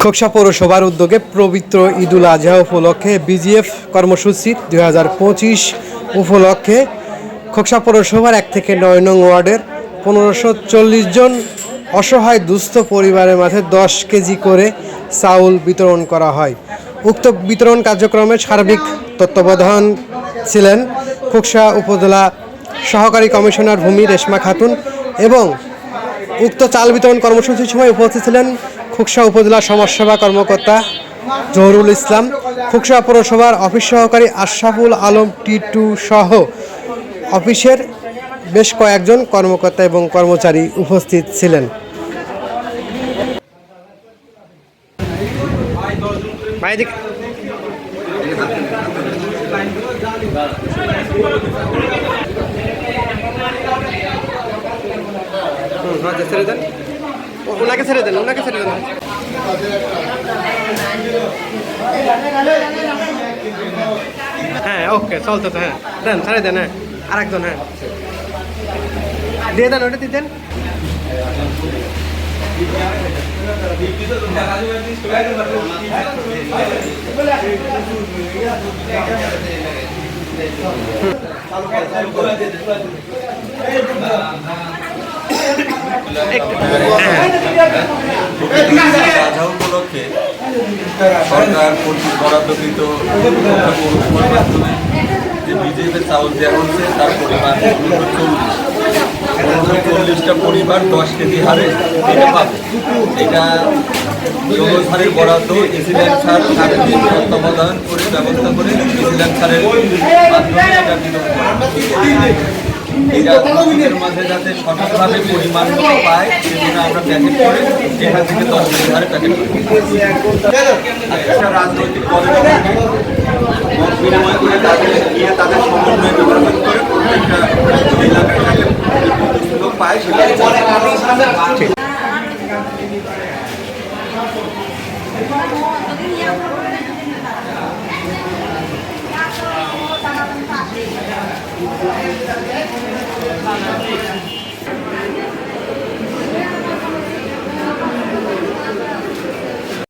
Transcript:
খোকসা পৌরসভার উদ্যোগে পবিত্র ঈদুল আজহা উপলক্ষে বিজিএফ কর্মসূচি দুই হাজার পঁচিশ উপলক্ষে খোকসা পৌরসভার এক থেকে নয় নং ওয়ার্ডের পনেরোশো চল্লিশ জন অসহায় দুস্থ পরিবারের মাঝে দশ কেজি করে চাউল বিতরণ করা হয়। উক্ত বিতরণ কার্যক্রমে সার্বিক তত্ত্বাবধান ছিলেন খোকসা উপজেলা সহকারী কমিশনার ভূমি রেশমা খাতুন এবং উক্ত চাল বিতরণ কর্মসূচির সময় উপস্থিত ছিলেন খুকসা উপজেলা সমাজসেবা কর্মকর্তা জহরুল ইসলাম, খুকসা পৌরসভার অফিস সহকারী আশরাফুল আলম টিটু সহ অফিসের বেশ কয়েকজন কর্মকর্তা এবং কর্মচারী উপস্থিত ছিলেন। ছেড়ে দেন। ওনাকে ছেড়ে দেন, ওনাকে ছেড়ে দেন। হ্যাঁ ওকে, চলতে তো হ্যাঁ। দেন, ছেড়ে দেন হ্যাঁ। আরেকজন হ্যাঁ। দিয়ে দেন, ওটা দিয়ে দেন। রাজা উপলক্ষে সরকার কর্তৃক মাধ্যমে যে বিজেপির চাউল দেওয়া তার পরিমাণ চল্লিশ। চল্লিশটা পরিবার দশ কেজি হারে এটা পাবে। এটা জঙ্গল সারের বরাদ্দ এসিডেন্ট সার সার্বিক তত্ত্বাবধান করে ব্যবস্থা করে এসিডেন্ট সারের মাধ্যমে এটা যাতে সঠিকভাবে পরিমাণ পায়, সেজন্য আমরা একটা রাজনৈতিক মত বিনিময় করে তাদের নিয়ে তাদের সমন্বয় ব্যবহার করে প্রত্যেকটা এলাকায় যাতে সুযোগ পায় সেটা Thank you.